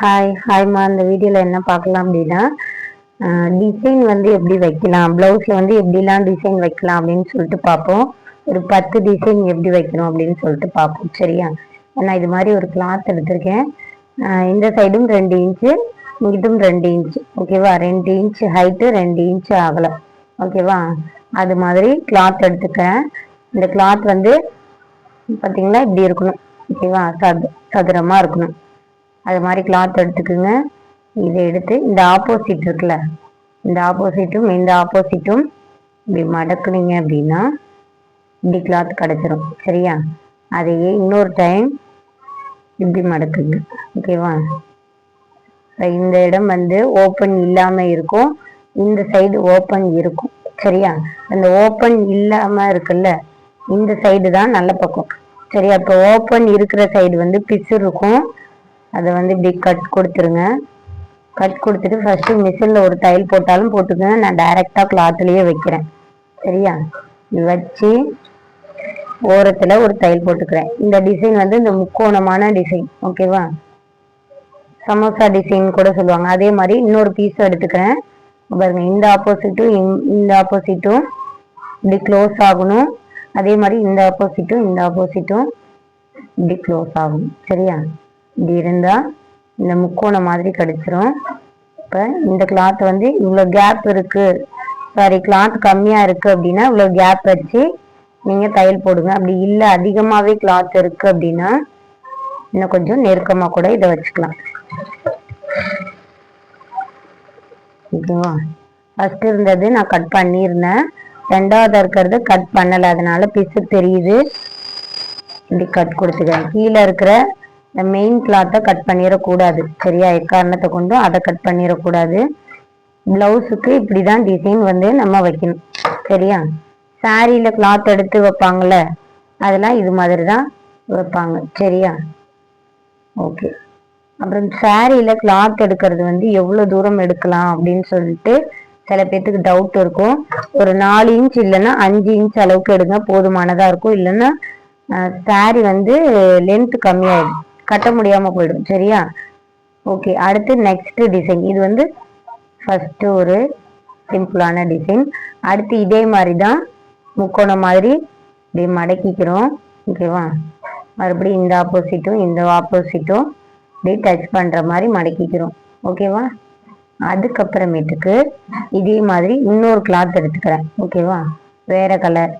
Hi ஹாய்மா இந்த வீடியோவில் என்ன பார்க்கலாம் அப்படின்னா டிசைன் வந்து எப்படி வைக்கலாம்? ப்ளவுஸில் வந்து எப்படிலாம் டிசைன் வைக்கலாம் அப்படின்னு சொல்லிட்டு பார்ப்போம். ஒரு பத்து டிசைன் எப்படி வைக்கணும் அப்படின்னு சொல்லிட்டு பார்ப்போம். சரியா? நான் இது மாதிரி ஒரு கிளாத் எடுத்திருக்கேன். இந்த சைடும் ரெண்டு இன்ச்சு இங்கிட்டும் ரெண்டு இன்ச்சு ஓகேவா ரெண்டு இன்ச்சு ஹைட்டு ரெண்டு இன்ச்சு ஆகலை ஓகேவா அது மாதிரி கிளாத் எடுத்துக்கிறேன். இந்த கிளாத் வந்து பார்த்தீங்களா இப்படி இருக்கணும். ஓகேவா சது சதுரமாக இருக்கணும். அது மாதிரி கிளாத் எடுத்துக்கோங்க. இதை எடுத்து இந்த ஆப்போசிட் இருக்குல்ல இந்த ஆப்போசிட்டும் இந்த ஆப்போசிட்டும் இப்படி மடக்குனீங்க அப்படின்னா இப்படி கிளாத் கிடச்சிரும். சரியா? அதையே இன்னொரு டைம் இப்படி மடக்குங்க. ஓகேவா இந்த இடம் வந்து ஓப்பன் இல்லாமல் இருக்கும். இந்த சைடு ஓப்பன் இருக்கும். சரியா? அந்த ஓப்பன் இல்லாமல் இருக்குல்ல இந்த சைடு தான் நல்ல பக்கம். சரியா? இப்போ ஓப்பன் இருக்கிற சைடு வந்து பிசு இருக்கும். அதை வந்து இப்படி கட் கொடுத்துருங்க. கட் கொடுத்துட்டு ஃபஸ்ட்டு மிஷினில் ஒரு தையல் போட்டாலும் போட்டுக்கோங்க நான் டைரெக்டாக கிளாத்லேயே வைக்கிறேன். சரியா? வச்சு ஓரத்தில் ஒரு தையல் போட்டுக்கிறேன். இந்த டிசைன் வந்து இந்த முக்கோணமான டிசைன் ஓகேவா சமோசா டிசைன் கூட சொல்லுவாங்க. அதே மாதிரி இன்னொரு பீஸும் எடுத்துக்கிறேன். பாருங்க இந்த ஆப்போசிட்டும் இந்த ஆப்போசிட்டும் இப்படி க்ளோஸ் ஆகணும். அதே மாதிரி இந்த ஆப்போசிட்டும் இந்த ஆப்போசிட்டும் இப்படி க்ளோஸ் ஆகும் சரியா? இப்படி இருந்தால் இந்த முக்கோணம் மாதிரி கிடச்சிரும். இப்போ இந்த கிளாத் வந்து இவ்வளோ கேப் இருக்குது சாரி கிளாத் கம்மியாக இருக்குது அப்படின்னா இவ்வளோ கேப் வச்சு நீங்கள் தையல் போடுங்க. அப்படி இல்லை அதிகமாகவே கிளாத் இருக்குது அப்படின்னா இன்னும் கொஞ்சம் நெருக்கமாக கூட இதை வச்சுக்கலாம். ஓகேவா ஃபஸ்ட்டு இருந்தது நான் கட் பண்ணியிருந்தேன். ரெண்டாவது இருக்கிறது கட் பண்ணலை. அதனால பிசு தெரியுது. இப்படி கட் கொடுத்துக்கிறேன். கீழே இருக்கிற இந்த மெயின் கிளாத்தை கட் பண்ணிடக்கூடாது. சரியா? எக்காரணத்தை கொண்டும் அதை கட் பண்ணிடக்கூடாது. ப்ளவுஸுக்கு இப்படி தான் டிசைன் வந்து நம்ம வைக்கணும். சரியா? சாரியில் கிளாத் எடுத்து வைப்பாங்கள்ல அதெல்லாம் இது மாதிரி தான் வைப்பாங்க. சரியா? ஓகே அப்புறம் சாரியில் கிளாத் எடுக்கிறது வந்து எவ்வளோ தூரம் எடுக்கலாம் அப்படின்னு சொல்லிட்டு சில பேர்த்துக்கு டவுட் இருக்கும். ஒரு நாலு இன்ச் இல்லைன்னா அஞ்சு இன்ச் அளவுக்கு எடுங்க போதுமானதாக இருக்கும். இல்லைன்னா சாரி வந்து லென்த் கம்மியாயிடும். கட்ட முடியாமல் போயிடும் சரியா? ஓகே அடுத்து நெக்ஸ்ட் டிசைன் இது வந்து ஃபர்ஸ்ட் ஒரு சிம்பிளான டிசைன் அடுத்து இதே மாதிரி தான் முக்கோணம் மாதிரி இப்படி மடக்கிக்கிறோம் ஓகேவா மறுபடியும் இந்த ஆப்போசிட்டும் இந்த ஆப்போசிட்டும் இப்படி டச் பண்ணுற மாதிரி மடக்கிக்கிறோம் ஓகேவா அதுக்கப்புறமேட்டுக்கு இதே மாதிரி இன்னொரு கிளாத் எடுத்துக்கிறேன் ஓகேவா வேற கலர்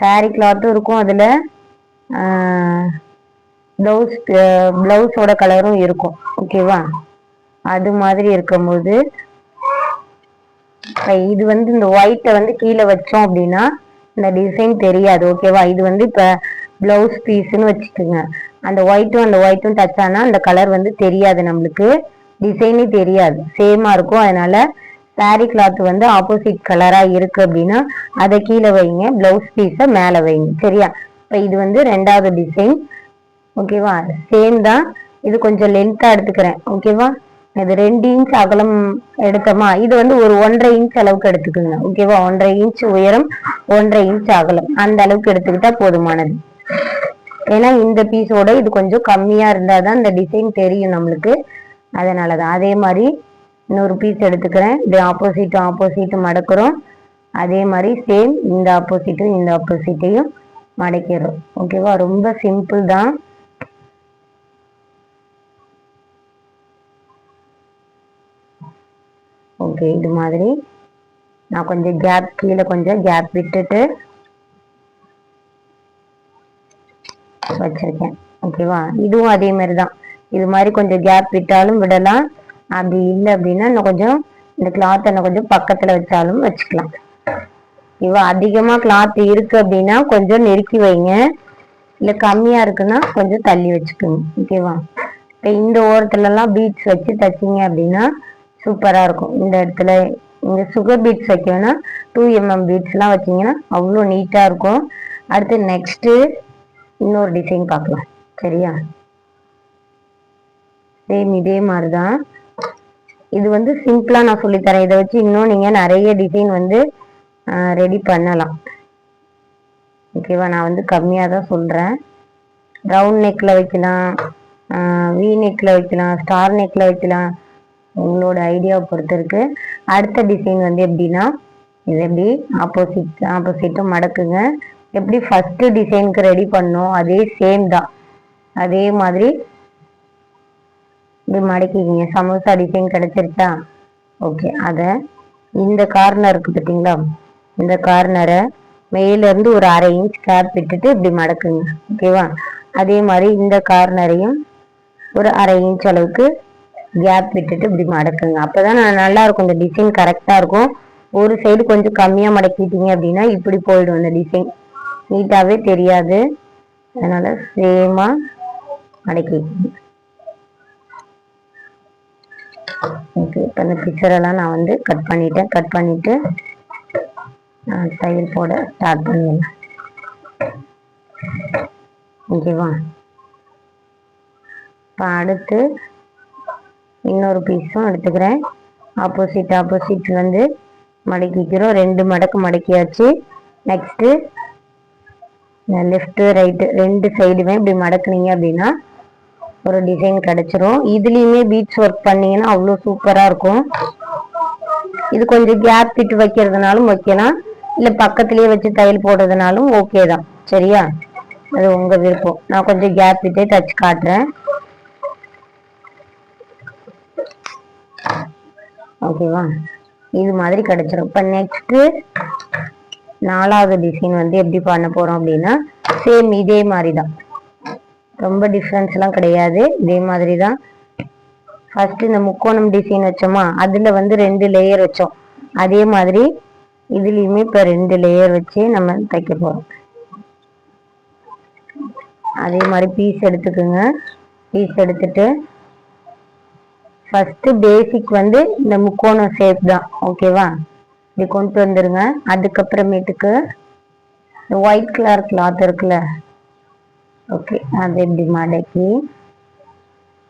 சாரி கிளாத்தும் இருக்கும் அதில். ப்ளவுஸ் ப்ளவுஸோட கலரும் இருக்கும். ஓகேவா அது மாதிரி இருக்கும்போது இது வந்து இந்த ஒயிட்டை வந்து கீழே வச்சோம் அப்படின்னா இந்த டிசைன் தெரியாது. ஓகேவா இது வந்து இப்போ ப்ளவுஸ் பீஸ்ன்னு வச்சுக்கோங்க. அந்த ஒயிட்டும் அந்த ஒயிட்டும் டச் ஆனால் அந்த கலர் வந்து தெரியாது நம்மளுக்கு. டிசைனே தெரியாது. சேமாக இருக்கும். அதனால சாரி கிளாத் வந்து ஆப்போசிட் கலராக இருக்கு அப்படின்னா அதை கீழே வைங்க. ப்ளவுஸ் பீஸை மேலே வைங்க. சரியா? இப்போ இது வந்து ரெண்டாவது டிசைன் ஓகேவா சேம் தான் இது கொஞ்சம் லென்த்தாக எடுத்துக்கிறேன். ஓகேவா இது ரெண்டு இன்ச் அகலம் எடுத்தோமா? இது வந்து ஒரு ஒன்றரை இன்ச் அளவுக்கு எடுத்துக்கோங்க. ஓகேவா ஒன்றரை இன்ச் உயரம் ஒன்றரை இன்ச் அகலம். அந்த அளவுக்கு எடுத்துக்கிட்டா போதுமானது. ஏன்னா இந்த பீஸோட இது கொஞ்சம் கம்மியா இருந்தாதான் இந்த டிசைன் தெரியும் நம்மளுக்கு. அதனாலதான். அதே மாதிரி இன்னொரு பீஸ் எடுத்துக்கிறேன். இது ஆப்போசிட்டும் ஆப்போசிட்டும் மடக்கிறோம். அதே மாதிரி சேம் இந்த ஆப்போசிட்டும் இந்த ஆப்போசிட்டையும் மடக்கிறோம் ஓகேவா ரொம்ப சிம்பிள் தான். ஓகே இது மாதிரி. நான் கொஞ்சம் கேப் கீழே கொஞ்சம் கேப் விட்டுட்டு வச்சிருக்கேன். ஓகேவா இதுவும் அதே மாதிரி தான். இது மாதிரி கொஞ்சம் கேப் விட்டாலும் விடலாம். அப்படி இல்லை அப்படின்னா இன்னும் கொஞ்சம் இந்த கிளாத் இன்னும் கொஞ்சம் பக்கத்தில் வச்சாலும் வச்சுக்கலாம். ஓகேவா அதிகமாக கிளாத் இருக்கு அப்படின்னா கொஞ்சம் நெருக்கி வைங்க. இல்லை கம்மியாக இருக்குன்னா கொஞ்சம் தள்ளி வச்சுக்கோங்க. ஓகேவா இப்போ இந்த ஓரத்துலலாம் பீட்ஸ் வச்சு தைச்சிங்க அப்படின்னா சூப்பராக இருக்கும். இந்த இடத்துல இங்கே சுகர் பீட்ஸ் வைக்கணும்னா டூ எம்எம் பீட்ஸ்லாம் வச்சிங்கன்னா அவ்வளோ நீட்டாக இருக்கும். அடுத்து நெக்ஸ்ட்டு இன்னொரு டிசைன் பார்க்கலாம். சரியா? சேம் இதே மாதிரி தான் இது வந்து சிம்பிளாக நான் சொல்லித்தரேன். இதை வச்சு இன்னும் நீங்கள் நிறைய டிசைன் வந்து ரெடி பண்ணலாம். ஓகேவா நான் வந்து கம்மியாக தான் சொல்கிறேன் ரவுண்ட் நெக்கில் வைக்கலாம். வி நெக்கில் வைக்கலாம். ஸ்டார் நெக்கில் வைக்கலாம். உங்களோட ஐடியாவை பொறுத்து இருக்கு. அடுத்த டிசைன் வந்து எப்படின்னா இது எப்படி? ஆப்போசிட் ஆப்போசிட்டும் மடக்குங்க. எப்படி ஃபஸ்ட்டு டிசைனுக்கு ரெடி பண்ணோம்? அதே சேம் தான். அதே மாதிரி இப்படி மடக்கிக்கிங்க. சமோசா டிசைன் கிடச்சிருச்சா? ஓகே அதை இந்த கார்னர் இருக்குது பார்த்தீங்களா இந்த கார்னரை மேலேருந்து ஒரு அரை இன்ச் கேப் விட்டுட்டு இப்படி மடக்குங்க. ஓகேவா அதே மாதிரி இந்த கார்னரையும் ஒரு அரை இன்ச் அளவுக்கு கேப் விட்டுட்டு இப்படி மடக்குங்க. அப்போதான் நல்லா இருக்கும் இந்த டிசைன் கரெக்டாக இருக்கும். ஒரு சைடு கொஞ்சம் கம்மியாக மடக்கிட்டீங்க அப்படின்னா இப்படி போயிடும் இந்த டிசைன் நீட்டாகவே தெரியாது. அதனால சேமாக மடக்கிக்கோங்க. ஓகே இப்போ இந்த பிக்சரெல்லாம் நான் வந்து கட் பண்ணிட்டேன். கட் பண்ணிவிட்டு நான் தையல் போட ஸ்டார்ட் பண்ணிடலாம் ஓகேவா இப்போ அடுத்து இன்னொரு பீஸும் எடுத்துக்கிறேன். ஆப்போசிட் ஆப்போசிட் வந்து மடக்கிக்கிறோம் ரெண்டு மடக்கு மடக்கியாச்சு. நெக்ஸ்ட்டு லெஃப்ட்டு ரைட்டு ரெண்டு சைடுமே இப்படி மடக்குனீங்க அப்படின்னா ஒரு டிசைன் கிடச்சிரும். இதுலேயுமே பீட்ஸ் ஒர்க் பண்ணிங்கன்னா அவ்வளோ சூப்பராக இருக்கும். இது கொஞ்சம் கேப் விட்டு வைக்கிறதுனாலும் வைக்கலாம் இல்லை பக்கத்துலேயே வச்சு தையல் போடுறதுனாலும் ஓகே தான். சரியா? அது உங்கள் விருப்பம். நான் கொஞ்சம் கேப் விட்டே தச்சு காட்டுறேன். ஓகேவா இது மாதிரி கிடைச்சிடும் இப்போ நெக்ஸ்ட்டு நாலாவது டிசைன் வந்து எப்படி பண்ண போகிறோம் அப்படின்னா சேம் இதே மாதிரி தான். ரொம்ப டிஃப்ரென்ஸ்லாம் கிடையாது. இதே மாதிரி தான். ஃபஸ்ட்டு இந்த முக்கோணம் டிசைன் வச்சோமா? அதில் வந்து ரெண்டு லேயர் வச்சோம். அதே மாதிரி இதுலேயுமே இப்போ ரெண்டு லேயர் வச்சு நம்ம தைக்க போகிறோம் அதே மாதிரி பீஸ் எடுத்துக்கோங்க. பீஸ் எடுத்துட்டு ஃபஸ்ட்டு பேசிக் வந்து இந்த முக்கோணம் ஷேப் தான். ஓகேவா இப்படி கொண்டு வந்துருங்க. அதுக்கப்புறமேட்டுக்கு இந்த ஒயிட் கலர் கிளாத் இருக்குல்ல? ஓகே அதை இப்படி மடக்கி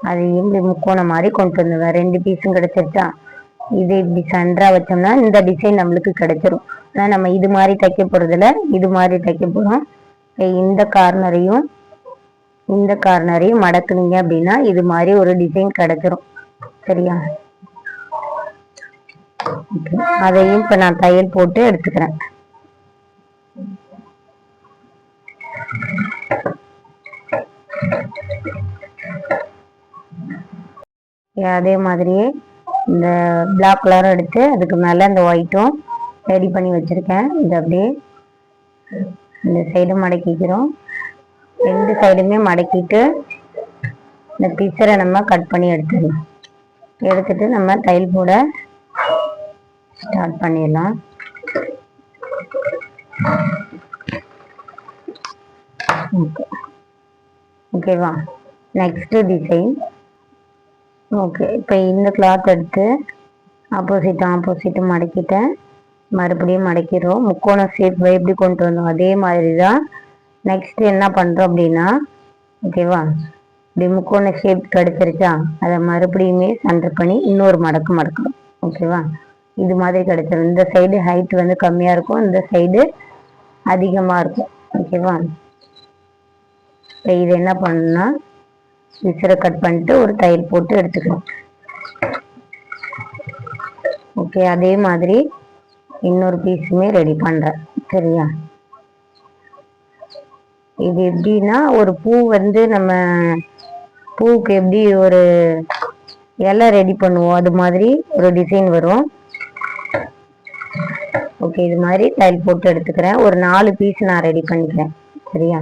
அதையும் இப்படி முக்கோணம் மாதிரி கொண்டு வந்துடுவேன் ரெண்டு பீஸும் கிடச்சிருச்சா? இது இப்படி சண்டரா வச்சோம்னா இந்த டிசைன் நம்மளுக்கு கிடைச்சிரும். ஆனால் நம்ம இது மாதிரி தைக்க போகிறதுல இது மாதிரி தைக்க போகிறோம் இந்த கார்னரையும் இந்த கார்னரையும் மடக்குனீங்க அப்படின்னா இது மாதிரி ஒரு டிசைன் கிடைச்சிரும். சரியா? அதையும் இப்போ நான் தையல் போட்டு எடுத்துக்கிறேன். அதே மாதிரியே இந்த பிளாக் கலரும் எடுத்து அதுக்கு மேலே இந்த ஒயிட்டும் ரெடி பண்ணி வச்சுருக்கேன். இது அப்படியே இந்த சைடும் மடக்கிக்கிறோம். ரெண்டு சைடுமே மடக்கிட்டு இந்த பிக்சரை நம்ம கட் பண்ணி எடுத்துடலாம். எடுத்துட்டு நம்ம தையல் போட ஸ்டார்ட் பண்ணிடலாம். ஓகே ஓகேவா நெக்ஸ்ட்டு டிசைன் ஓகே இப்போ இந்த கிளாத் எடுத்து ஆப்போசிட் ஆப்போசிட் மடக்கிட்டேன் மறுபடியும் மடக்கிறோம். முக்கோண ஷேப் எப்படி கொண்டு வந்தோம்? அதே மாதிரி தான் நெக்ஸ்ட் என்ன பண்ணுறோம் அப்படின்னா ஓகேவா இப்படி முக்கோண ஷேப் கிடச்சிருச்சா? அதை மறுபடியுமே சென்டர் பண்ணி இன்னொரு மடக்கு மடக்கணும் ஓகேவா இது மாதிரி கிடைச்சிடும் இந்த சைடு ஹைட் வந்து கம்மியாக இருக்கும் இந்த சைடு அதிகமாக இருக்கும். ஓகேவா இப்போ இது என்ன பண்ணணும்னா விசிறை கட் பண்ணிட்டு ஒரு தையல் போட்டு எடுத்துக்கணும். ஓகே அதே மாதிரி இன்னொரு பீஸுமே ரெடி பண்ணுறேன் சரியா? இது எப்படின்னா ஒரு பூ வந்து நம்ம பூவுக்கு எப்படி ஒரு இலை ரெடி பண்ணுவோம் அது மாதிரி ஒரு டிசைன் வரும். ஓகே இது மாதிரி தையல் போட்டு எடுத்துக்கிறேன். ஒரு நாலு பீஸ் நான் ரெடி பண்ணிக்கிறேன். சரியா?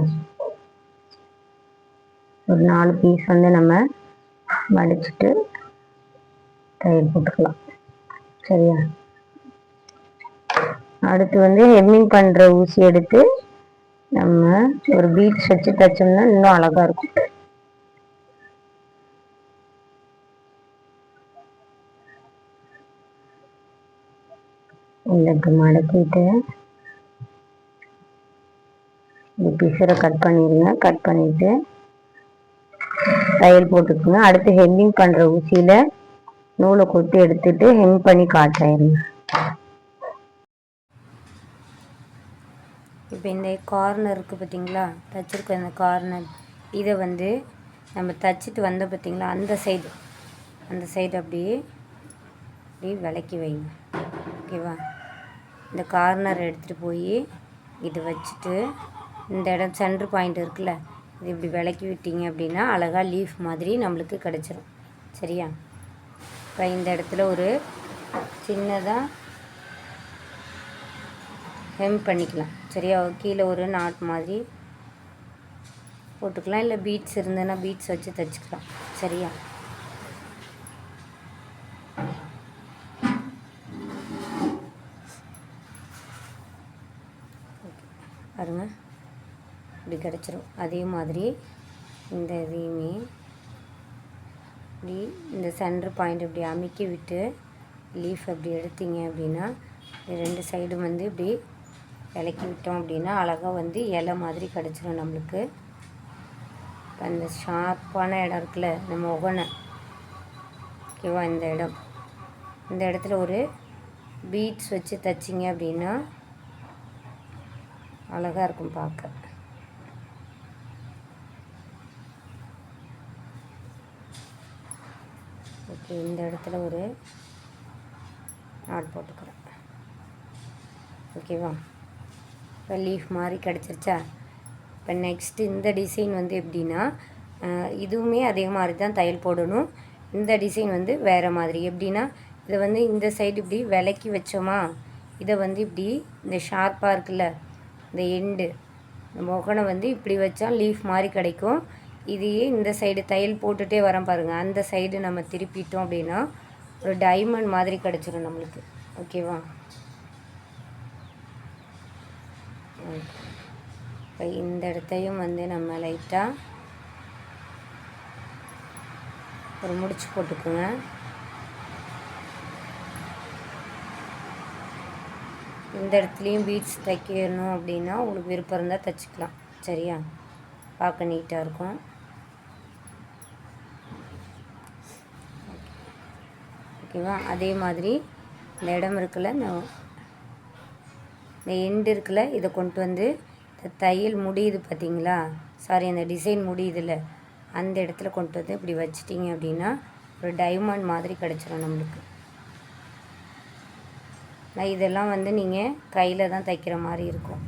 ஒரு நாலு பீஸ் வந்து நம்ம வடிச்சிட்டு தயிர் போட்டுக்கலாம். சரியா? அடுத்து வந்து ஹெம்மிங் பண்ணுற ஊசி எடுத்து நம்ம ஒரு பீட்ஸ் வச்சு தைச்சோம்னா இன்னும் அழகாக இருக்கும். இந்த மடக்கிட்டு இந்த பிசரை கட் பண்ணிடுங்க கட் பண்ணிட்டு தையல் போட்டுக்கோங்க. அடுத்து ஹெம்மிங் பண்ணுற ஊசியில் நூலை கொட்டி எடுத்துட்டு ஹெம் பண்ணி காட்டுறேன் இப்போ இந்த கார்னர் இருக்குது பார்த்தீங்களா? தச்சிருக்க இந்த கார்னர் இதை வந்து நம்ம தச்சுட்டு வந்த பார்த்திங்களா? அந்த சைடு அந்த சைடு அப்படியே அப்படியே விளக்கி வைங்க. ஓகேவா இந்த கார்னர் எடுத்துகிட்டு போய் இது வச்சுட்டு இந்த இடம் சென்ட்ரு பாயிண்ட் இருக்குல்ல இது இப்படி விளக்கி விட்டீங்க அப்படின்னா அழகாக லீஃப் மாதிரி நம்மளுக்கு கிடச்சிரும். சரியா? இப்போ இந்த இடத்துல ஒரு சின்னதாக ஹெம் பண்ணிக்கலாம். சரியா? கீழே ஒரு நாட் மாதிரி போட்டுக்கலாம். இல்லை பீட்ஸ் இருந்ததுன்னா பீட்ஸ் வச்சு தைச்சிக்கலாம். சரியா பாருங்க இப்படி கிடச்சிரும். அதே மாதிரி இந்த இதையுமே இப்படி இந்த சென்டர் பாயிண்ட் இப்படி அமுக்கி விட்டு லீஃப் அப்படி எடுத்தீங்க அப்படின்னா ரெண்டு சைடும் வந்து இப்படி விளக்கி விட்டோம் அப்படின்னா அழகாக வந்து இலை மாதிரி கிடச்சிரும் நம்மளுக்கு. இப்போ அந்த ஷார்ப்பான இடம் இருக்குல்ல நம்ம உகனை ஓகேவா இந்த இடம். இந்த இடத்துல ஒரு பீட்ஸ் வச்சு தைச்சிங்க அப்படின்னா அழகாக இருக்கும் பார்க்க ஓகே இந்த இடத்துல ஒரு நாட் போட்டுக்கிறேன். ஓகேவா? இப்போ லீஃப் மாதிரி கிடச்சிருச்சா? இப்போ நெக்ஸ்ட்டு இந்த டிசைன் வந்து எப்படின்னா இதுவுமே அதே மாதிரி தான் தையல் போடணும். இந்த டிசைன் வந்து வேறு மாதிரி. எப்படின்னா இதை வந்து இந்த சைடு இப்படி விலக்கி வச்சோமா? இதை வந்து இப்படி இந்த ஷார்ப்பாக இருக்குல்ல இந்த எண்டு இந்த முகனை வந்து இப்படி வச்சா லீஃப் மாதிரி கிடைக்கும். இதையே இந்த சைடு தையல் போட்டுகிட்டே வரேன் பாருங்கள் அந்த சைடு நம்ம திருப்பிட்டோம் அப்படின்னா ஒரு டைமண்ட் மாதிரி கிடச்சிரும் நம்மளுக்கு. ஓகேவா இப்போ இந்த இடத்தையும் வந்து நம்ம லைட்டாக ஒரு முடிச்சு போட்டுக்குங்க. இந்த இடத்துலையும் பீட்ஸ் தைக்கணும் அப்படின்னா உங்களுக்கு விருப்பம் இருந்தால் தைச்சிக்கலாம். சரியா? பார்க்க நீட்டாக இருக்கும். ஓகேவா? அதே மாதிரி இந்த இடம் இருக்குல்ல இந்த எண்டு இருக்குல்ல இதை கொண்டு வந்து இந்த தையல் முடியுது பார்த்தீங்களா சாரி அந்த டிசைன் முடியுதுல்ல அந்த இடத்துல கொண்டு வந்து இப்படி வச்சிட்டிங்க அப்படின்னா ஒரு டைமண்ட் மாதிரி கிடச்சிரும் நம்மளுக்கு. நான் இதெல்லாம் வந்து நீங்கள் கையில் தான் தைக்கிற மாதிரி இருக்கும்.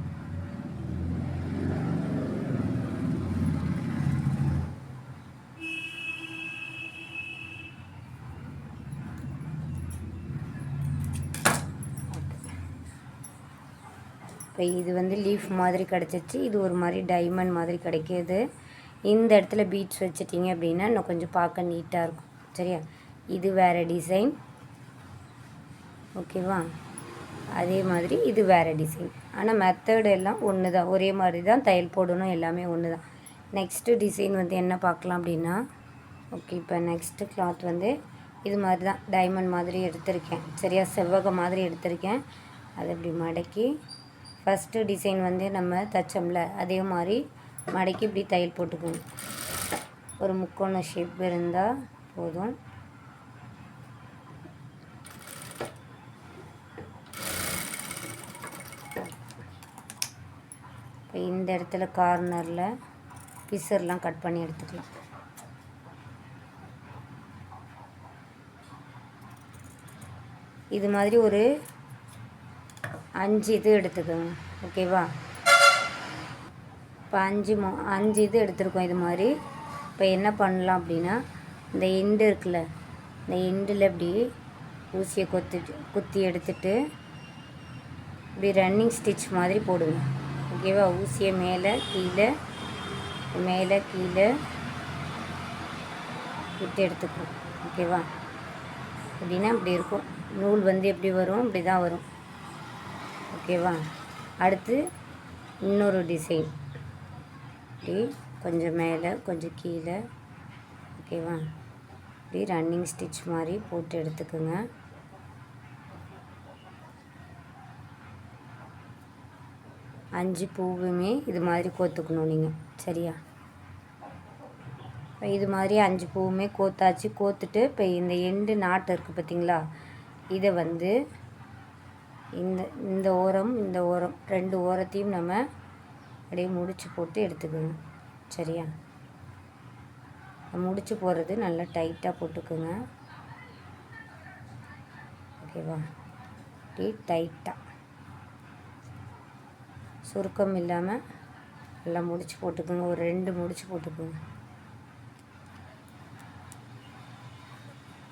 இப்போ இது வந்து லீஃப் மாதிரி கிடச்சிச்சு. இது ஒரு மாதிரி டைமண்ட் மாதிரி கிடைக்கிது. இந்த இடத்துல பீட்ஸ் வச்சிட்டிங்க அப்படின்னா இன்னும் கொஞ்சம் பார்க்க நீட்டாக இருக்கும். சரியா? இது வேறு டிசைன் ஓகேவா அதே மாதிரி இது வேறு டிசைன் ஆனால் மெத்தடு எல்லாம் ஒன்று தான் ஒரே மாதிரி தான் தையல் போடணும் எல்லாமே ஒன்று தான் நெக்ஸ்ட்டு டிசைன் வந்து என்ன பார்க்கலாம் அப்படின்னா ஓகே இப்போ நெக்ஸ்ட்டு கிளாத் வந்து இது மாதிரி தான் டைமண்ட் மாதிரி எடுத்திருக்கேன். சரியா? செவ்வக மாதிரி எடுத்திருக்கேன். அதை இப்படி மடக்கி ஃபஸ்ட்டு டிசைன் வந்து நம்ம தச்சோம்ல அதே மாதிரி மடக்கி இப்படி தையல் போட்டுக்கணும். ஒரு முக்கோண ஷேப் இருந்தால் போதும். இப்போ இந்த இடத்துல கார்னரில் பிசர்லாம் கட் பண்ணி எடுத்துக்கலாம். இது மாதிரி ஒரு அஞ்சு இது எடுத்துக்கோங்க. ஓகேவா இப்போ அஞ்சு மோ அஞ்சு இது எடுத்துருக்கோம் இது மாதிரி. இப்போ என்ன பண்ணலாம் அப்படின்னா இந்த எண்டு இருக்குல்ல இந்த எண்டில் இப்படி ஊசியை கொத்திட்டு குத்தி எடுத்துட்டு இப்படி ரன்னிங் ஸ்டிச் மாதிரி போடுங்க. ஓகேவா ஊசியை மேலே கீழே மேலே கீழே விட்டு எடுத்துக்கும் ஓகேவா அப்படின்னா இப்படி இருக்கும். நூல் வந்து எப்படி வரும்? இப்படி தான் வரும். ஓகேவா? அடுத்து இன்னொரு டிசைன் இப்படி கொஞ்சம் மேலே கொஞ்சம் கீழே. ஓகேவா? இப்படி ரன்னிங் ஸ்டிச் மாதிரி போட்டு எடுத்துக்கோங்க. அஞ்சு பூவுமே இது மாதிரி கோத்துக்கணும் நீங்கள் சரியா? இப்போ இது மாதிரி அஞ்சு பூவுமே கோத்தாச்சு. கோத்துட்டு இப்போ இந்த எண்டு நாட்டு இருக்குது பார்த்தீங்களா இதை வந்து இந்த இந்த ஓரம் இந்த ஓரம் ரெண்டு ஓரத்தையும் நம்ம அப்படியே முடிச்சு போட்டு எடுத்துக்கணும். சரியா? முடிச்சு போடுறது நல்லா டைட்டாக போட்டுக்குங்க. ஓகேவா? அப்படியே டைட்டாக சுருக்கம் இல்லாமல் நல்லா முடிச்சு போட்டுக்கோங்க. ஒரு ரெண்டு முடிச்சு போட்டுக்குங்க.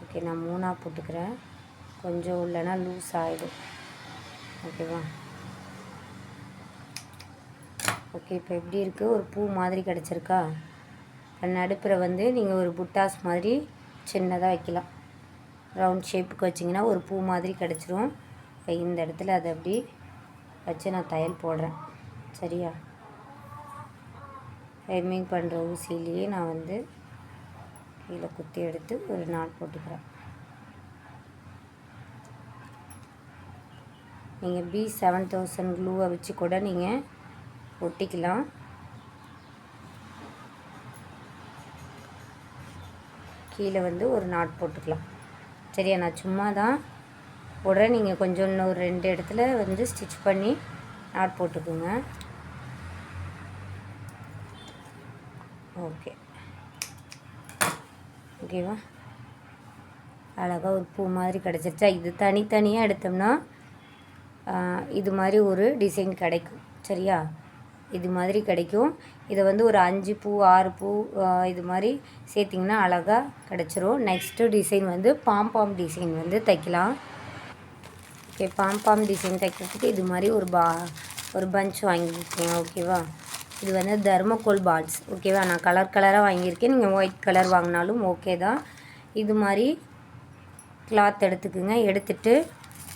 ஓகே நான் மூணாக போட்டுக்கிறேன். கொஞ்சம் இல்லைன்னா லூஸ் ஆகிடும் ஓகேவா? ஓகே இப்போ எப்படி இருக்குது ஒரு பூ மாதிரி கிடச்சிருக்கா? நடுப்புற வந்து நீங்கள் ஒரு புட்டாஸ் மாதிரி சின்னதாக வைக்கலாம். ரவுண்ட் ஷேப்புக்கு வச்சிங்கன்னா ஒரு பூ மாதிரி கிடச்சிரும். இப்போ இந்த இடத்துல அதை அப்படி வச்சு நான் தையல் போடுறேன். சரியா? ஹெம்மிங் பண்ணுற ஊசியிலேயே நான் வந்து கீழே குத்தி எடுத்து ஒரு நாட் போட்டுக்கிறேன். நீங்கள் பி செவன் தௌசண்ட் க்ளூவை வச்சு கூட நீங்கள் ஒட்டிக்கலாம். கீழே வந்து ஒரு நாட் போட்டுக்கலாம். சரியா நான் சும்மா தான் உடனே நீங்கள் கொஞ்சம் இன்னும் ரெண்டு இடத்துல வந்து ஸ்டிச் பண்ணி நாட் போட்டுக்கோங்க. ஓகே ஓகேவா அழகாக ஒரு பூ மாதிரி கிடச்சிருச்சா? இது தனித்தனியாக எடுத்தோம்னா இது மாதிரி ஒரு டிசைன் கிடைக்கும். சரியா? இது மாதிரி கிடைக்கும். இதை வந்து ஒரு அஞ்சு பூ ஆறு பூ இது மாதிரி சேர்த்திங்கன்னா அழகாக கிடச்சிரும். நெக்ஸ்ட்டு டிசைன் வந்து பாம்பாம் டிசைன் வந்து தைக்கலாம். ஓகே பாம்பாம் டிசைன் தைக்கிறதுக்கு இது மாதிரி ஒரு பா ஒரு பஞ்ச் வாங்கியிருக்கேன் ஓகேவா இது வந்து தர்மக்கோல் பால்ஸ் ஓகேவா நான் கலர் கலராக வாங்கியிருக்கேன். நீங்கள் ஒயிட் கலர் வாங்கினாலும் ஓகே தான். இது மாதிரி கிளாத் எடுத்துக்குங்க. எடுத்துகிட்டு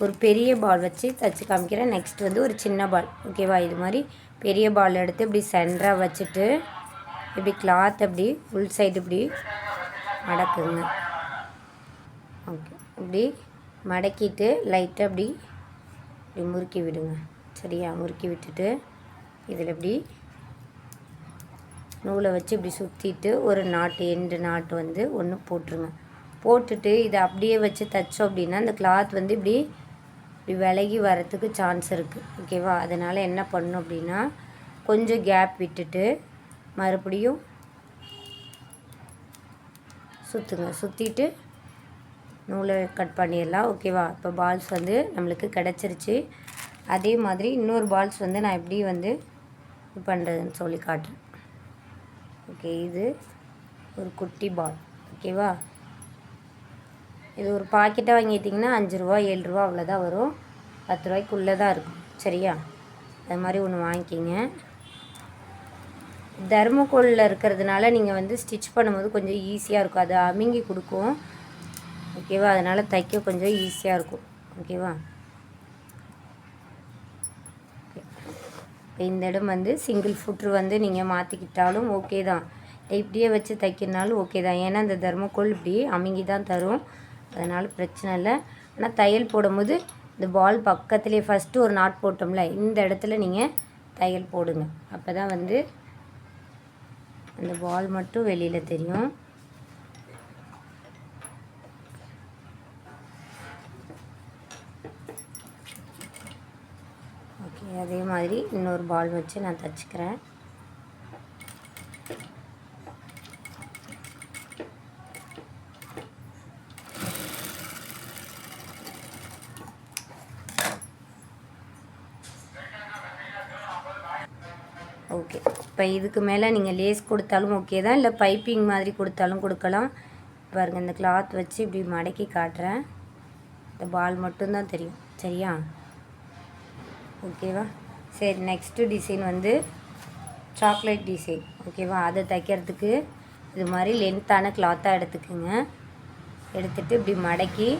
ஒரு பெரிய பால் வச்சு தைச்சி காமிக்கிறேன். நெக்ஸ்ட் வந்து ஒரு சின்ன பால் ஓகேவா இது மாதிரி பெரிய பால் எடுத்து இப்படி சென்டராக வச்சுட்டு இப்படி கிளாத் அப்படி ஃபுல் சைடு இப்படி மடக்குங்க. ஓகே இப்படி மடக்கிட்டு லைட்டாக அப்படி இப்படி முறுக்கி விடுங்க. சரியா? முறுக்கி விட்டுட்டு இதில் இப்படி நூலை வச்சு இப்படி சுற்றிட்டு ஒரு நாட்டு எண்டு நாட்டு வந்து ஒன்று போட்டுருங்க. போட்டுட்டு இதை அப்படியே வச்சு தைச்சோம் அப்படின்னா அந்த கிளாத் வந்து இப்படி இப்படி விலகி வரத்துக்கு சான்ஸ் இருக்குது ஓகேவா அதனால் என்ன பண்ணும் அப்படின்னா கொஞ்சம் கேப் விட்டுட்டு மறுபடியும் சுற்றுங்க சுற்றிட்டு நூலை கட் பண்ணிடலாம். ஓகேவா இப்போ பால்ஸ் வந்து நம்மளுக்கு கிடச்சிருச்சு. அதே மாதிரி இன்னொரு பால்ஸ் வந்து நான் எப்படி வந்து இது பண்ணுறதுன்னு சொல்லி காட்டுறேன். ஓகே இது ஒரு குட்டி பால் ஓகேவா இது ஒரு பாக்கெட்டாக வாங்கிட்டிங்கன்னா அஞ்சு ரூபா ஏழு ரூபா அவ்வளோதான் வரும். பத்து ரூபாய்க்குள்ளே தான் இருக்கும். சரியா? அது மாதிரி ஒன்று வாங்கிக்கிங்க. தர்மக்கோலில் இருக்கிறதுனால நீங்கள் வந்து ஸ்டிச் பண்ணும்போது கொஞ்சம் ஈஸியாக இருக்கும். அது அமுங்கி கொடுக்கும். ஓகேவா அதனால் தைக்க கொஞ்சம் ஈஸியாக இருக்கும். ஓகேவா இந்த இடம் வந்து சிங்கிள் ஃபுட்ரு வந்து நீங்கள் மாற்றிக்கிட்டாலும் ஓகே தான். இப்படியே வச்சு தைக்கிறனாலும் ஓகே தான். ஏன்னா இந்த தர்மக்கோல் இப்படி அமுங்கி தான் தரும். அதனால் பிரச்சனை இல்லை. ஆனால் தையல் போடும்போது இந்த பால் பக்கத்துலேயே ஃபஸ்ட்டு ஒரு நாட் போட்டோம்ல இந்த இடத்துல நீங்கள் தையல் போடுங்க. அப்போ தான் வந்து அந்த பால் மட்டும் வெளியில் தெரியும். ஓகே அதே மாதிரி இன்னொரு பால் வச்சு நான் தச்சுக்கிறேன் ஓகே இப்போ இதுக்கு மேலே நீங்கள் லேஸ் கொடுத்தாலும் ஓகே தான் இல்லை பைப்பிங் மாதிரி கொடுத்தாலும் கொடுக்கலாம். பாருங்கள் இந்த கிளாத் வச்சு இப்படி மடக்கி காட்டுறேன். இந்த பால் மட்டும்தான் தெரியும். சரியா? ஓகேவா சரி நெக்ஸ்ட்டு டிசைன் வந்து சாக்லேட் டிசைன் ஓகேவா அதை தைக்கிறதுக்கு இது மாதிரி லென்த்தான கிளாத்தாக எடுத்துக்குங்க. எடுத்துகிட்டு இப்படி மடக்கி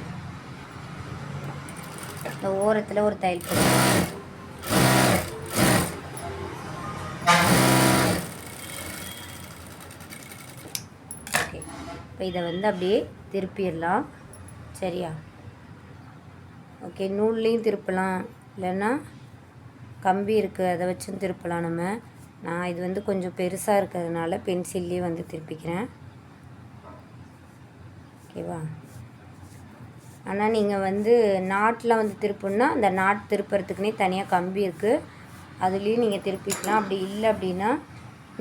இந்த ஓரத்தில் ஒரு தையல் போட்டு இதை வந்து அப்படியே திருப்பிடலாம். சரியா? ஓகே நூல்லையும் திருப்பலாம். இல்லைன்னா கம்பி இருக்குது அதை வச்சும் திருப்பலாம் நம்ம. நான் இது வந்து கொஞ்சம் பெருசாக இருக்கிறதுனால பென்சில்லையும் வந்து திருப்பிக்கிறேன். ஓகேவா? ஆனால் நீங்கள் வந்து நாட்டில் வந்து திருப்பணுன்னா அந்த நாட் திருப்புறதுக்குனே தனியாக கம்பி இருக்குது அதுலேயும் நீங்கள் திருப்பிக்கலாம். அப்படி இல்லை அப்படின்னா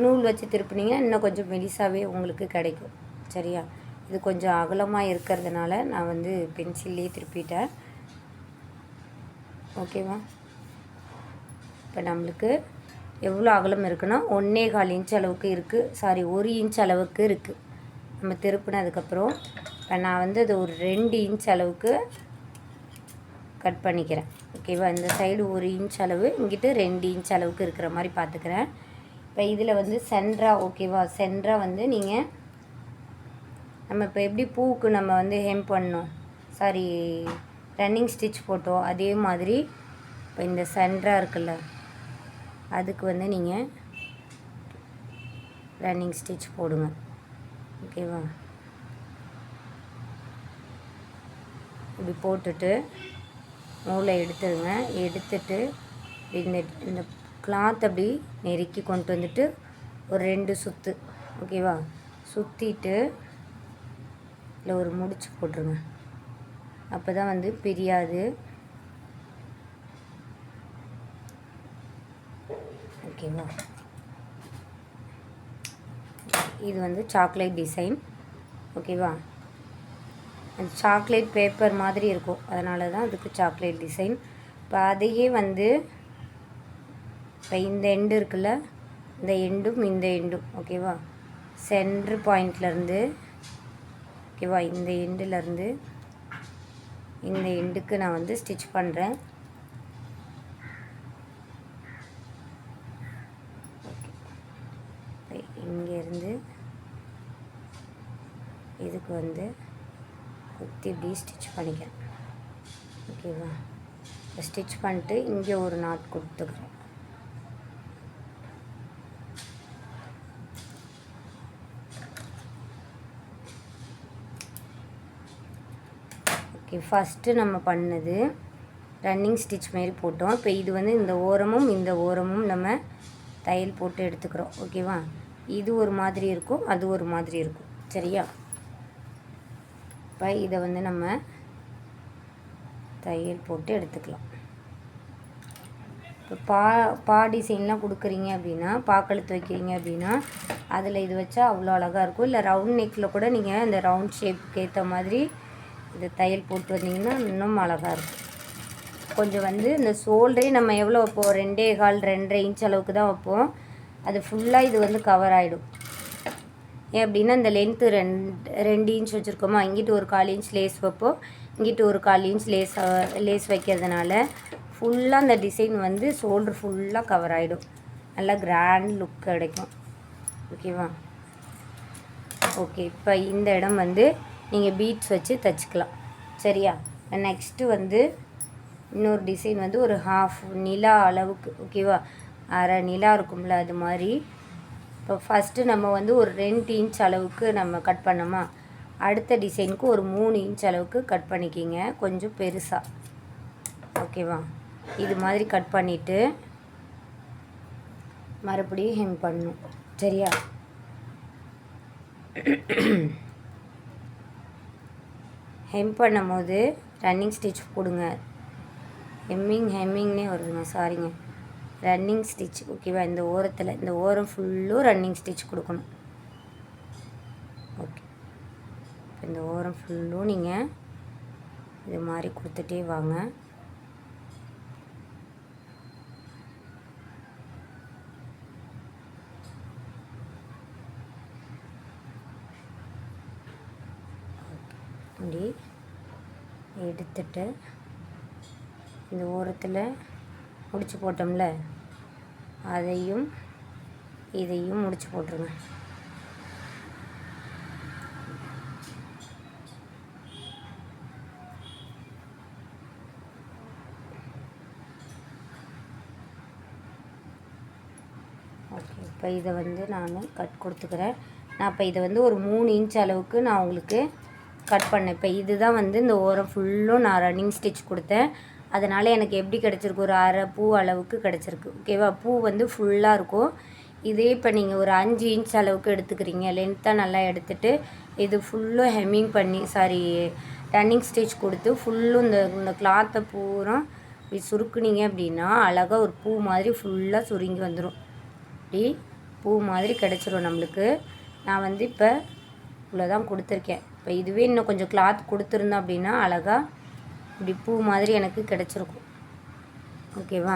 நூல் வச்சு திருப்பினீங்கன்னா இன்னும் கொஞ்சம் மெலிசாவே உங்களுக்கு கிடைக்கும். சரியா? இது கொஞ்சம் அகலமாக இருக்கிறதுனால நான் வந்து பென்சில்லையே திருப்பிட்டேன். ஓகேவா இப்போ நம்மளுக்கு எவ்வளோ அகலம் இருக்குன்னா ஒன்றே கால் இன்ச் அளவுக்கு இருக்குது சாரி ஒரு இன்ச் அளவுக்கு இருக்குது நம்ம திருப்பினதுக்கப்புறம் இப்போ நான் வந்து அது ஒரு ரெண்டு இன்ச் அளவுக்கு கட் பண்ணிக்கிறேன். ஓகேவா இந்த சைடு ஒரு இன்ச் அளவு இங்கிட்டு ரெண்டு இன்ச் அளவுக்கு இருக்கிற மாதிரி பார்த்துக்கிறேன். இப்போ இதில் வந்து சென்ட்ரா ஓகேவா சென்ட்ரா வந்து நீங்கள் நம்ம இப்போ எப்படி பூவுக்கு நம்ம வந்து ஹெம் பண்ணோம் சாரி ரன்னிங் ஸ்டிச் போட்டோம். அதே மாதிரி இப்போ இந்த சென்டராக இருக்குல்ல அதுக்கு வந்து நீங்கள் ரன்னிங் ஸ்டிச் போடுங்க. ஓகேவா இப்படி போட்டுட்டு நூலை எடுத்துருங்க. எடுத்துட்டு இந்த இந்த கிளாத் அப்படி நெருக்கி கொண்டு வந்துட்டு ஒரு ரெண்டு சுற்று ஓகேவா சுற்றிட்டு இல்லை ஒரு முடிச்சு போட்டுருங்க. அப்போ தான் வந்து பிரியாது. ஓகேவா இது வந்து சாக்லேட் டிசைன் ஓகேவா அது சாக்லேட் பேப்பர் மாதிரி இருக்கும். அதனால தான் அதுக்கு சாக்லேட் டிசைன் இப்போ அதையே வந்து இப்போ இந்த எண்டு இருக்குல்ல இந்த எண்டும் இந்த எண்டும் ஓகேவா சென்ட்ரு பாயிண்ட்லேருந்து ஓகேவா? இந்த எண்டுலேருந்து இந்த எண்டுக்கு நான் வந்து ஸ்டிச் பண்ணுறேன் இங்கேருந்து இதுக்கு வந்து குத்தி இப்படி ஸ்டிச் பண்ணிக்கிறேன். ஓகேவா? ஸ்டிச் பண்ணிட்டு இங்கே ஒரு நாட் கொடுத்துக்கிறேன். ஓகே ஃபஸ்ட்டு நம்ம பண்ணது ரன்னிங் ஸ்டிச் மாரி போட்டோம். இப்போ இது வந்து இந்த ஓரமும் இந்த ஓரமும் நம்ம தையல் போட்டு எடுத்துக்கிறோம். ஓகேவா இது ஒரு மாதிரி இருக்கும் அது ஒரு மாதிரி இருக்கும். சரியா? இப்போ இதை வந்து நம்ம தையல் போட்டு எடுத்துக்கலாம். இப்போ பா பா டிசைன்லாம் கொடுக்குறீங்க அப்படின்னா பாக்கழுத்து வைக்கிறீங்க அப்படின்னா அதில் இது வச்சா அவ்வளோ அழகாக இருக்கும். இல்லை ரவுண்ட் நெக்கில் கூட நீங்கள் அந்த ரவுண்ட் ஷேப்புக்கு ஏற்ற மாதிரி இந்த தையல் போட்டு வந்தீங்கன்னா இன்னும் அழகாக இருக்கும். கொஞ்சம் வந்து இந்த ஷோல்டரே நம்ம எவ்வளோ வைப்போம்? ரெண்டே கால் ரெண்டரை இன்ச் அளவுக்கு தான் வைப்போம். அது ஃபுல்லாக இது வந்து கவர் ஆகிடும் ஏன் அப்படின்னா இந்த லென்த்து ரெண்டு ரெண்டு இன்ச் வச்சுருக்கோமா? இங்கிட்டு ஒரு கால் இன்ச் லேஸ் வைப்போம். இங்கிட்டு ஒரு கால் இன்ச் லேஸ் லேஸ் வைக்கிறதுனால ஃபுல்லாக அந்த டிசைன் வந்து ஷோல்டர் ஃபுல்லாக கவர் ஆகிடும் நல்லா கிராண்ட் லுக் கிடைக்கும். ஓகேவா ஓகே இப்போ இந்த இடம் வந்து நீங்கள் பீட்ஸ் வச்சு தைச்சிக்கலாம். சரியா? நெக்ஸ்ட்டு வந்து இன்னொரு டிசைன் வந்து ஒரு ஹாஃப் நிலா அளவுக்கு ஓகேவா அரை நிலா இருக்கும்ல அது மாதிரி. இப்போ ஃபஸ்ட்டு நம்ம வந்து ஒரு ரெண்டு இன்ச் அளவுக்கு நம்ம கட் பண்ணோமா? அடுத்த டிசைனுக்கு ஒரு மூணு இன்ச் அளவுக்கு கட் பண்ணிக்கிங்க. கொஞ்சம் பெருசாக ஓகேவா இது மாதிரி கட் பண்ணிவிட்டு மறுபடியும் ஹெம் பண்ணணும். சரியா? ஹெம் பண்ணும்போது ரன்னிங் ஸ்டிச் கொடுங்க ஹெம்மிங் ஹெம்மிங்னே வருதுங்க சாரிங்க ரன்னிங் ஸ்டிச் ஓகேவா இந்த ஓரத்தில் இந்த ஓரம் ஃபுல்லும் ரன்னிங் ஸ்டிச் கொடுக்கணும். ஓகே இந்த ஓரம் ஃபுல்லும் நீங்கள் இது மாதிரி கொடுத்துட்டே வாங்க. இப்படி எடுத்துட்டு இந்த ஓரத்தில் முடிச்சு போட்டோம்ல அதையும் இதையும் முடிச்சு போட்டுருங்க. ஓகே இப்போ இதை வந்து நான் கட் கொடுத்துக்கிறேன். நான் இப்போ இதை வந்து ஒரு மூணு இன்ச் அளவுக்கு நான் உங்களுக்கு கட் பண்ணேன். இப்போ இதுதான் வந்து இந்த ஓரம் ஃபுல்லும் நான் ரன்னிங் ஸ்டிச் கொடுத்தேன். அதனால் எனக்கு எப்படி கிடச்சிருக்கு? ஒரு அரை பூ அளவுக்கு கிடச்சிருக்கு. ஓகேவா பூ வந்து ஃபுல்லாக இருக்கும். இதே இப்போ நீங்கள் ஒரு அஞ்சு இன்ச் அளவுக்கு எடுத்துக்கிறீங்க. லென்த்தாக நல்லா எடுத்துகிட்டு இது ஃபுல்லும் ஹெம்மிங் பண்ணி சாரி ரன்னிங் ஸ்டிச் கொடுத்து ஃபுல்லும் இந்த இந்த கிளாத்தை பூரா இப்படி சுருக்குனீங்க அப்படின்னா அழகாக ஒரு பூ மாதிரி ஃபுல்லாக சுருங்கி வந்துடும் இப்படி பூ மாதிரி கிடச்சிரும் நம்மளுக்கு. நான் வந்து இப்போ இவ்வளோ தான் கொடுத்துருக்கேன். இப்போ இதுவே இன்னும் கொஞ்சம் கிளாத் கொடுத்துருந்தோம் அப்படின்னா அழகாக இப்படி பூ மாதிரி எனக்கு கிடச்சிருக்கும். ஓகேவா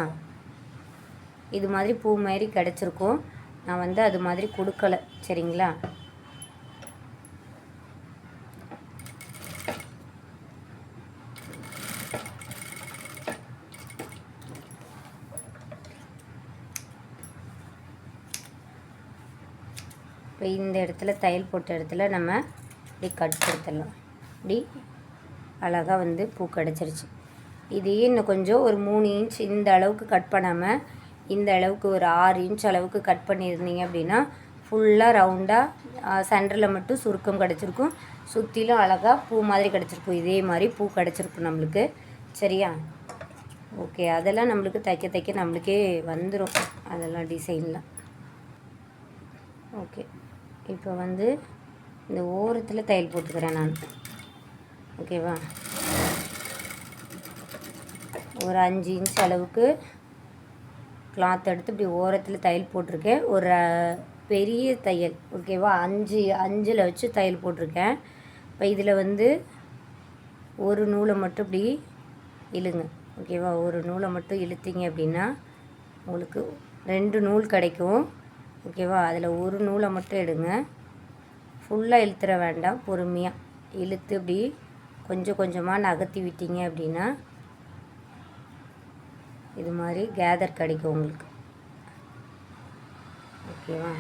இது மாதிரி பூ மாதிரி கிடச்சிருக்கும். நான் வந்து அது மாதிரி கொடுக்கல. சரிங்களா? இப்போ இந்த இடத்துல தையல் போட்ட இடத்துல நம்ம இப்படி கட் கொடுத்துடலாம். இப்படி அழகாக வந்து பூ கிடச்சிருச்சு. இதையே இன்னும் கொஞ்சம் ஒரு மூணு இன்ச் இந்த அளவுக்கு கட் பண்ணாமல் இந்த அளவுக்கு ஒரு ஆறு இன்ச் அளவுக்கு கட் பண்ணியிருந்தீங்க அப்படின்னா ஃபுல்லாக ரவுண்டாக சென்டரில் மட்டும் சுருக்கம் கிடச்சிருக்கும். சுற்றிலும் அழகாக பூ மாதிரி கிடச்சிருக்கும். இதே மாதிரி பூ கிடச்சிருக்கும் நம்மளுக்கு. சரியா? ஓகே அதெல்லாம் நம்மளுக்கு தைக்க தைக்க நம்மளுக்கே வந்துடும் அதெல்லாம் டிசைன்லாம் ஓகே இப்போ வந்து இந்த ஓரத்தில் தையல் போட்டுக்கிறேன் நான். ஓகேவா? ஒரு அஞ்சு இன்ச் அளவுக்கு கிளாத் எடுத்து இப்படி ஓரத்தில் தையல் போட்டிருக்கேன். ஒரு பெரிய தையல். ஓகேவா? அஞ்சு அஞ்சில் வச்சு தையல் போட்டிருக்கேன். இப்போ இதில் வந்து ஒரு நூலை மட்டும் இப்படி இழுங்க. ஓகேவா? ஒரு நூலை மட்டும் இழுத்தீங்க அப்படின்னா உங்களுக்கு ரெண்டு நூல் கிடைக்கும். ஓகேவா? அதில் ஒரு நூலை மட்டும் எடுங்க. ஃபுல்லாக இழுத்துற வேண்டாம் பொறுமையாக இழுத்து இப்படி கொஞ்சம் கொஞ்சமாக நகர்த்தி விட்டீங்க அப்படின்னா இது மாதிரி கேதர் கிடைக்கும் உங்களுக்கு. ஓகேவா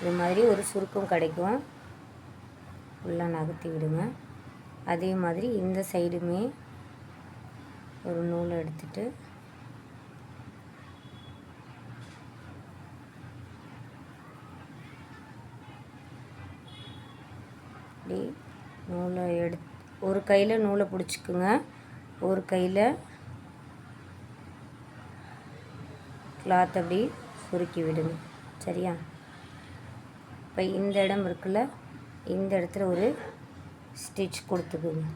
இது மாதிரி ஒரு சுருக்கம் கிடைக்கும். ஃபுல்லாக நகர்த்தி விடுங்க. அதே மாதிரி இந்த சைடுமே ஒரு நூலை எடுத்துகிட்டு இப்படி நூலை எடு ஒரு கையில் நூலை பிடிச்சிக்குங்க. ஒரு கையில் கிளாத் அப்படி சுருக்கி விடுங்க. சரியா? இப்போ இந்த இடம் இருக்குல்ல இந்த இடத்துல ஒரு ஸ்டிச் கொடுத்துக்குங்க.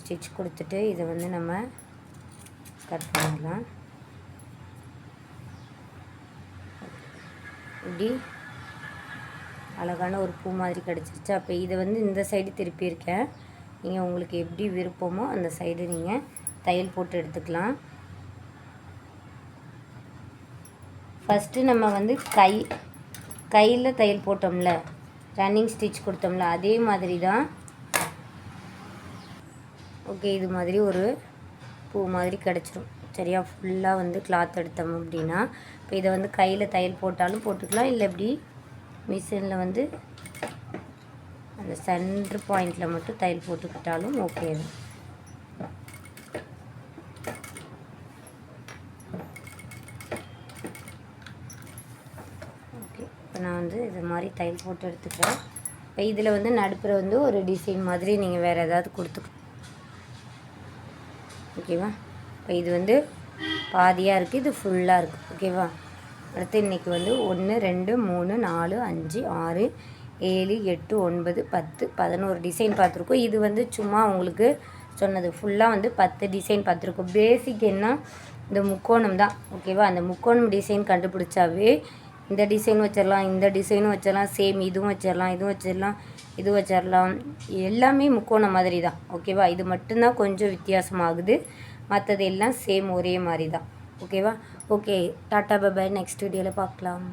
ஸ்டிச் கொடுத்துட்டு இதை வந்து நம்ம கட் பண்ணிடலாம். இப்படி அழகான ஒரு பூ மாதிரி கிடச்சிருச்சு. அப்போ இதை வந்து இந்த சைடு திருப்பியிருக்கேன் நீங்கள் உங்களுக்கு எப்படி விருப்பமோ அந்த சைடு நீங்கள் தையல் போட்டு எடுத்துக்கலாம். ஃபஸ்ட்டு நம்ம வந்து கை கையில் தையல் போட்டோம்ல ரன்னிங் ஸ்டிச் கொடுத்தோம்ல அதே மாதிரி தான் ஓகே இது மாதிரி ஒரு பூ மாதிரி கிடச்சிரும். சரியாக ஃபுல்லாக வந்து கிளாத் எடுத்தோம் அப்படின்னா இப்போ இதை வந்து கையில் தையல் போட்டாலும் போட்டுக்கலாம். இல்லை இப்படி மிஷினில் வந்து அந்த சென்ட்ரு பாயிண்டில் மட்டும் தையல் போட்டுக்கிட்டாலும் ஓகே தான். ஓகே இப்போ நான் வந்து இது மாதிரி தையல் போட்டு எடுத்துக்கிறேன். இப்போ இதில் வந்து நடுப்புற வந்து ஒரு டிசைன் மாதிரி நீங்கள் வேறு ஏதாவது கொடுத்துக்க ஓகேவா இப்போ இது வந்து பாதியாக இருக்குது இது ஃபுல்லாக இருக்குது ஓகேவா அடுத்து இன்றைக்கி வந்து ஒன்று ரெண்டு மூணு நாலு அஞ்சு ஆறு ஏழு எட்டு ஒன்பது பத்து பதினோரு டிசைன் பார்த்துருக்கோம். இது வந்து சும்மா உங்களுக்கு சொன்னது. ஃபுல்லாக வந்து பத்து டிசைன் பார்த்துருக்கோம். பேசிக் என்ன? இந்த முக்கோணம் தான். ஓகேவா அந்த முக்கோணம் டிசைன் கண்டுபிடிச்சாவே இந்த டிசைன் வச்சிடலாம் இந்த டிசைனும் வச்சிடலாம் சேம் இதுவும் வச்சிடலாம் இதுவும் வச்சிடலாம் இது வச்சிடலாம் எல்லாமே முக்கோணம் மாதிரி தான். ஓகேவா இது மட்டும்தான் கொஞ்சம் வித்தியாசமாகுது. மற்றது எல்லாம் சேம் ஒரே மாதிரி தான் ஓகேவா ஓகே டாட்டா பபாய் நெக்ஸ்ட் வீடியோவில் பார்க்கலாம்